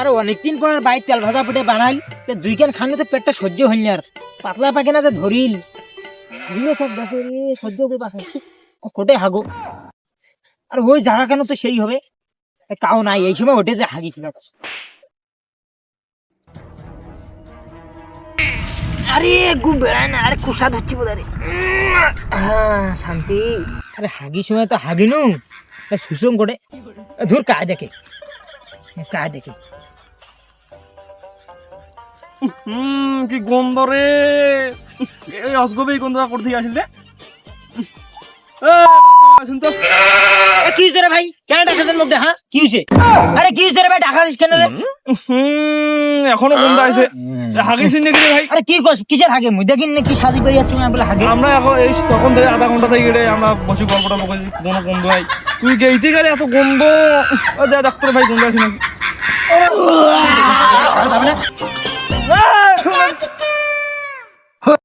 আর অনেকদিন পর বাইর তেল ভাজা পেটে বানাই। তে দুই কেন খানে তো পেটটা সহ্য হইনি আর। পাতলা পাকে না যে ধরিল। হাগিলে সব দেখো সহ্য করে পাশে কোটে হাগো। আর ওই জায়গা কেন তো সেই হবে? কাও নাই এই সময় ওটে যে হাগি ছিল আরে গু বেড়ায় না আরে কুসা ধরছি বোধ হ্যাঁ শান্তি। আরে হাগি সময় তো হাগিনু। সুসম করে। ধুর কায় দেখে। কায় দেখে। হুম কি গন্ধ রে। এই অসগবে এই গন্ধটা করতে আসলে শুন তো। কি হয়েছে রে ভাই? কেন ডাকাতের মধ্যে হ্যাঁ? কি হয়েছে আরে কি হয়েছে রে ভাই? ডাকা কেন রে? এখনও গন্ধ আছে হাগিস নাকি রে ভাই? আরে কি কস? কিসের হাগে মুই দেখিন না কি সাজি তুমি বলে হাগে আমরা এখন এই তখন থেকে আধা ঘণ্টা থেকে রে আমরা বসে গল্প টল্প কোনো গন্ধ ভাই তুই গেইতে গেলে এত গন্ধ? ও ডাক্তার ভাই গন্ধ আছে নাকি? না?